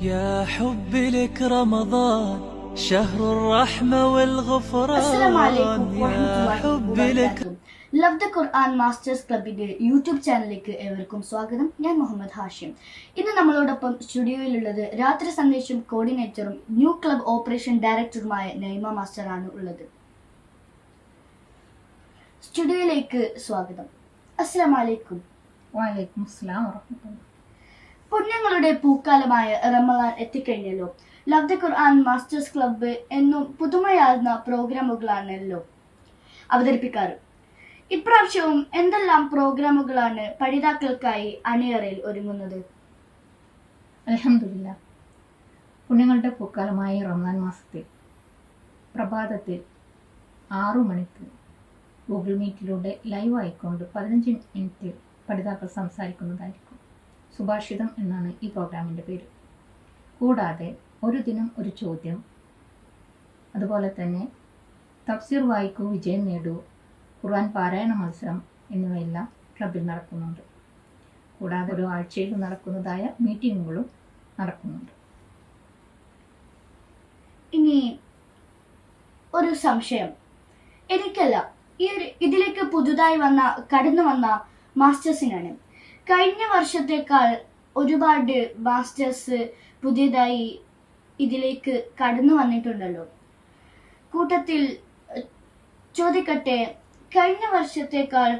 يا حبي لك رمضان شهر الرحمة والغفران അസ്സലാമലൈക്കും يا വറഹ്മത്തുള്ളാഹി حبي لك വബറകാതുഹു. ലവ് ദ ഖുർആൻ മാസ്റ്റേഴ്സ് ക്ലബിന്റെ യൂട്യൂബ് ചാനലിലേക്ക് ഏവർക്കും സ്വാഗതം ഞാൻ മുഹമ്മദ് ഹാഷിം ഇന്ന് നമ്മളോടൊപ്പം സ്റ്റുഡിയോയിലുള്ളത് രാത്രി സന്ദേശം കോർഡിനേറ്ററും ന്യൂ ക്ലബ് ഓപ്പറേഷൻ ഡയറക്ടറുമായ നൈമ മാസ്റ്ററാണ് ഉള്ളത് സ്റ്റുഡിയോയിലേക്ക് സ്വാഗതം അസ്സലാം വലൈക്കും വലൈക്കും അസ്സലാം വറഹ്മത്തുള്ളാഹി പുണ്യങ്ങളുടെ പൂക്കാലമായ Ramadan എത്തിക്കഴിഞ്ഞല്ലോ. Love the Quran masters club എന്നും പുതുമയാർന്ന പ്രോഗ്രാമുകളാണല്ലോ. അവതരിപ്പിക്കാറ്. ഇപ്രാവശ്യവും എന്തെല്ലാം പ്രോഗ്രാമുകളാണ് പഠിതാക്കൾക്കായി അണിയറയിൽ ഒരുങ്ങുന്നത്? അലഹമില്ല പുണ്യങ്ങളുടെ പൂക്കാലമായ റമദാൻ മാസത്തിൽ പ്രഭാതത്തിൽ ആറു മണിക്ക് ഗൂഗിൾ മീറ്റിലൂടെ ലൈവ് ആയിക്കൊണ്ട് പതിനഞ്ച് മിനിറ്റ് പഠിതാക്കൾ സംസാരിക്കുന്നതായിരിക്കും. സുഭാഷിതം എന്നാണ് ഈ പ്രോഗ്രാമിന്റെ പേര്. കൂടാതെ ഒരു ദിനം ഒരു ചോദ്യം. അതുപോലെ തന്നെ തഫ്സീർ വായിക്കൂ വിജയം നേടൂ ഖുർആൻ പാരായണ മത്സരം എന്നിവയെല്ലാം ക്ലബിൽ നടക്കുന്നുണ്ട്. കൂടാതെ ഒരു ആഴ്ചയിൽ നടക്കുന്നതായ മീറ്റിങ്ങുകളും നടക്കുന്നുണ്ട്. ഇനി ഒരു സംശയം. എനിക്കല്ല ഈ ഒരു ഇതിലേക്ക് പുതുതായി വന്ന കടന്നു വന്ന മാസ്റ്റേഴ്സിനാണ് കഴിഞ്ഞ വർഷത്തേക്കാൾ ഒരുപാട് മാസ്റ്റേഴ്സ് പുതിയതായി ഇതിലേക്ക് കടന്നു വന്നിട്ടുണ്ടല്ലോ. കൂട്ടത്തിൽ ചോദിക്കട്ടെ കഴിഞ്ഞ വർഷത്തേക്കാൾ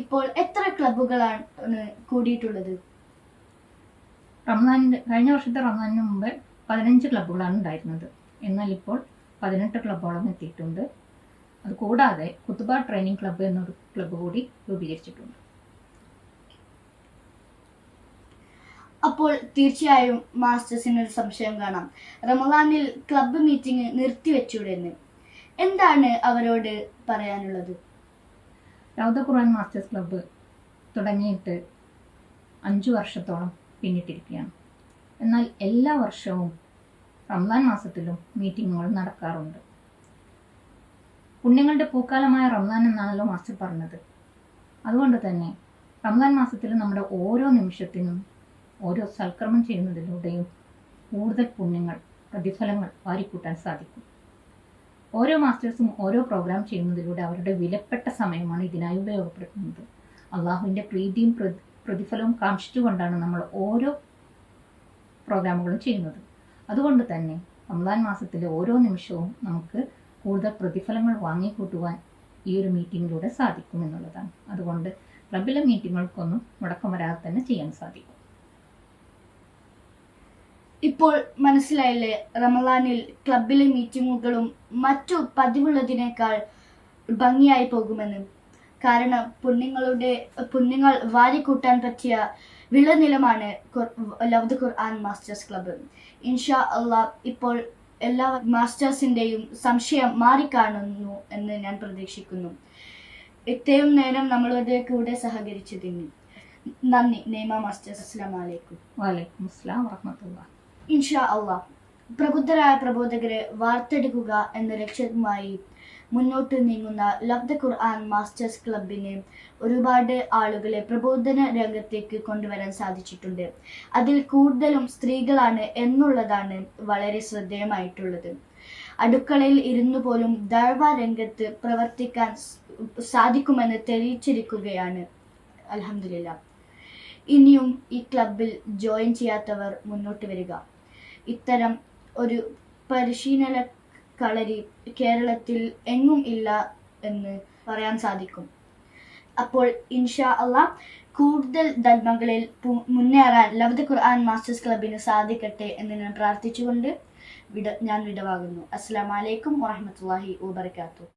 ഇപ്പോൾ എത്ര ക്ലബുകളാണ് കൂടിയിട്ടുള്ളത്? റംസാനിന്റെ കഴിഞ്ഞ വർഷത്തെ റംസാനിന് മുമ്പ് പതിനഞ്ച് ക്ലബ്ബുകളാണ് ഉണ്ടായിരുന്നത്. എന്നാൽ ഇപ്പോൾ പതിനെട്ട് ക്ലബ്ബോളം എത്തിയിട്ടുണ്ട്. അത് കൂടാതെ കുത്തുബ ട്രെയിനിങ് ക്ലബ്ബ് എന്നൊരു ക്ലബ് കൂടി രൂപീകരിച്ചിട്ടുണ്ട്. അപ്പോൾ തീർച്ചയായും മാസ്റ്റേഴ്സിന് ഒരു സംശയം കാണാം. റമദാനിൽ ക്ലബ്ബ് മീറ്റിംഗ് നിർത്തിവെച്ചൂടെന്ന് എന്താണ് അവരോട് പറയാനുള്ളത്? ലൗദ ഖുറാൻ മാസ്റ്റേഴ്സ് ക്ലബ്ബ് തുടങ്ങിയിട്ട് അഞ്ചു വർഷത്തോളം പിന്നിട്ടിരിക്കുകയാണ്. എന്നാൽ എല്ലാ വർഷവും റംസാൻ മാസത്തിലും മീറ്റിങ്ങുകൾ നടക്കാറുണ്ട്. പുണ്യങ്ങളുടെ പൂക്കാലമായ റംസാൻ എന്നാണല്ലോ മാസ്റ്റർ പറഞ്ഞത്. അതുകൊണ്ട് തന്നെ റംസാൻ മാസത്തിൽ നമ്മുടെ ഓരോ നിമിഷത്തിനും ഓരോ സൽക്കർമ്മം ചെയ്യുന്നതിലൂടെയും കൂടുതൽ പുണ്യങ്ങൾ പ്രതിഫലങ്ങൾ വാരിക്കൂട്ടാൻ സാധിക്കും. ഓരോ മാസ്റ്റേഴ്സും ഓരോ പ്രോഗ്രാം ചെയ്യുന്നതിലൂടെ അവരുടെ വിലപ്പെട്ട സമയമാണ് ഇതിനായി ഉപയോഗപ്പെടുത്തുന്നത്. അള്ളാഹുവിന്റെ പ്രീതിയും പ്രതി- പ്രതിഫലവും കാക്ഷിച്ചുകൊണ്ടാണ് നമ്മൾ ഓരോ പ്രോഗ്രാമുകളും ചെയ്യുന്നത്. അതുകൊണ്ട് തന്നെ റംസാൻ മാസത്തിലെ ഓരോ നിമിഷവും നമുക്ക് കൂടുതൽ പ്രതിഫലങ്ങൾ വാങ്ങിക്കൂട്ടുവാൻ ഈ ഒരു മീറ്റിങ്ങിലൂടെ സാധിക്കും എന്നുള്ളതാണ്. അതുകൊണ്ട് ക്ലബിലെ മീറ്റിങ്ങുകൾക്കൊന്നും മുടക്കം വരാതെ തന്നെ ചെയ്യാൻ സാധിക്കും. ഇപ്പോൾ മനസ്സിലായില്ലേ റമദാനിൽ ക്ലബിലെ മീറ്റിങ്ങുകളും മറ്റു പതിവുള്ളതിനേക്കാൾ ഭംഗിയായി പോകുമെന്ന്. കാരണം പുണ്യങ്ങളുടെ പുണ്യങ്ങൾ വാരിക്കൂട്ടാൻ പറ്റിയ വിളനിലമാണ് ഖുർ- love the Quran masters club. ഇൻഷാ അള്ളാഹ് ഇപ്പോൾ എല്ലാ മാസ്റ്റേഴ്സിന്റെയും സംശയം മാറിക്കാണുന്നു എന്ന് ഞാൻ പ്രതീക്ഷിക്കുന്നു. ഇത്രയും നേരം നമ്മളുടെ കൂടെ സഹകരിച്ചതിന് നന്ദി. നെയ്മ മാസ്റ്റേഴ്സ് അസ്സാം വലൈക്കും വാലൈക്കും അസ്സാം വറഹമത്തുള്ള ഇൻഷാ അള്ളാ. പ്രബുദ്ധരായ പ്രബോധകരെ വാർത്തെടുക്കുക എന്ന ലക്ഷ്യവുമായി മുന്നോട്ട് നീങ്ങുന്ന ലബ്ദ ദ ഖുർആൻ മാസ്റ്റേഴ്സ് ക്ലബിന് ഒരുപാട് ആളുകളെ പ്രബോധന രംഗത്തേക്ക് കൊണ്ടുവരാൻ സാധിച്ചിട്ടുണ്ട്. അതിൽ കൂടുതലും സ്ത്രീകളാണ് എന്നുള്ളതാണ് വളരെ ശ്രദ്ധേയമായിട്ടുള്ളത്. അടുക്കളയിൽ ഇരുന്നു പോലും ദഴവ രംഗത്ത് പ്രവർത്തിക്കാൻ സാധിക്കുമെന്ന് തെളിയിച്ചിരിക്കുകയാണ്. അലഹമില്ല ഇനിയും ഈ ക്ലബിൽ ജോയിൻ ചെയ്യാത്തവർ മുന്നോട്ട് വരിക. ഇത്തരം ഒരു പരിശീലന കളരി കേരളത്തിൽ എങ്ങും ഇല്ല എന്ന് പറയാൻ സാധിക്കും. അപ്പോൾ ഇൻഷാ അള്ളാ കൂടുതൽ ധർമ്മങ്ങളിൽ മുന്നേറാൻ ലബ്ദ് ഖുർആൻ മാസ്റ്റേഴ്സ് ക്ലബിന് സാധിക്കട്ടെ എന്ന് ഞാൻ പ്രാർത്ഥിച്ചുകൊണ്ട് വിട ഞാൻ വിടവാകുന്നു അസ്സാം വലൈക്കും വാഹമത്തല്ലാഹി വാബർക്കാത്തു